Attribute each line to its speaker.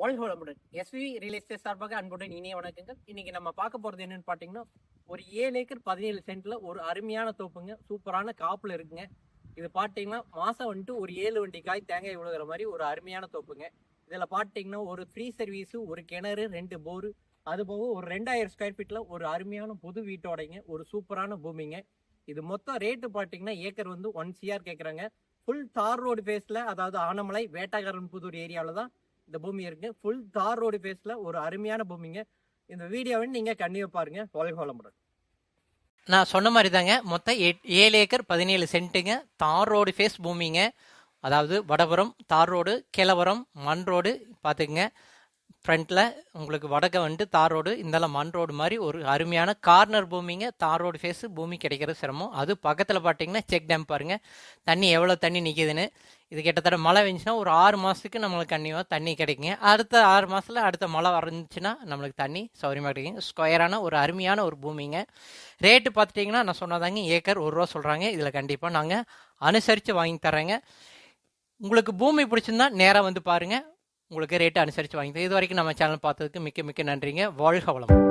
Speaker 1: வாழ்க வளமுடன் SV real estate சார்பாக அன்புடன் இனிய வணக்கங்கள். இன்னைக்கு நம்ம பார்க்க போறது என்னன்னு பாத்தீங்கன்னா ஒரு ஏழு ஏக்கர் பதினேழு சென்ட்ல ஒரு அருமையான தோப்புங்க. சூப்பரான காப்புல இருக்குங்க. இது பாத்தீங்கன்னா மாசம் வந்துட்டு ஒரு ஏழு வண்டி காய் தேங்காய் விழுகிற மாதிரி ஒரு அருமையான தோப்புங்க. இதுல பாத்தீங்கன்னா ஒரு ஃப்ரீ சர்வீஸ் ஒரு கிணறு ரெண்டு போரு அது போக ஒரு ரெண்டாயிரம் ஸ்கொயர் ஃபீட்ல ஒரு அருமையான புது வீட்டோடைங்க ஒரு சூப்பரான பூமிங்க. இது மொத்தம் ரேட்டு பாத்தீங்கன்னா ஏக்கர் வந்து ஒன் சிஆர் கேட்குறாங்க ஃபுல் தார் ரோடு ஃபேஸில் அதாவது ஆனமலை வேட்டாக்காரன் புதூர் ஏரியாவில் தான் இந்த பூமி இருக்கு. ஃபுல் தார் ரோடு ஃபேஸில் ஒரு அருமையான பூமிங்க. இந்த வீடியோவை நீங்கள் கண்டிப்பாக பாருங்க. வாழ்க வளமுடன்
Speaker 2: நான் சொன்ன மாதிரி தாங்க மொத்தம் எட் ஏழு ஏக்கர் பதினேழு சென்ட்டுங்க. தார் ரோடு ஃபேஸ் பூமிங்க. அதாவது வடபுறம் தார் ரோடு கிழவரம் மண் ரோடு பார்த்துக்குங்க. ஃப்ரண்ட்டில் உங்களுக்கு வடக்க வந்துட்டு தார் ரோடு இந்தெல்லாம் மண் ரோடு மாதிரி ஒரு அருமையான கார்னர் பூமிங்க. தார் ரோடு ஃபேஸு பூமி கிடைக்கிறது சிரமம். அது பக்கத்தில் பார்த்தீங்கன்னா செக் டேம் பாருங்கள் தண்ணி எவ்வளோ தண்ணி நிற்கிதுன்னு இது கிட்டத்தட்ட மழை வந்துச்சுன்னா ஒரு ஆறு மாதத்துக்கு நம்மளுக்கு கண்டிப்பாக தண்ணி கிடைக்குங்க. அடுத்த ஆறு மாதத்தில் அடுத்த மழை வந்துச்சுன்னா நம்மளுக்கு தண்ணி சௌகரியமாக கிடைக்குங்க. ஸ்கொயரான ஒரு அருமையான ஒரு பூமிங்க. ரேட்டு பார்த்துட்டிங்கன்னா நான் சொன்னதாங்க ஏக்கர் ஒரு ரூபா சொல்கிறாங்க இதில் கண்டிப்பாக நாங்கள் அனுசரித்து வாங்கி தரேங்க உங்களுக்கு பூமி பிடிச்சிருந்தா நேராக வந்து பாருங்கள் உங்களுக்கு ரேட்டு அனுசரித்து வாங்கி தரேன். இது வரைக்கும் நம்ம சேனல் பார்த்ததுக்கு மிக்க மிக்க நன்றிங்க. வாழ்க வளம்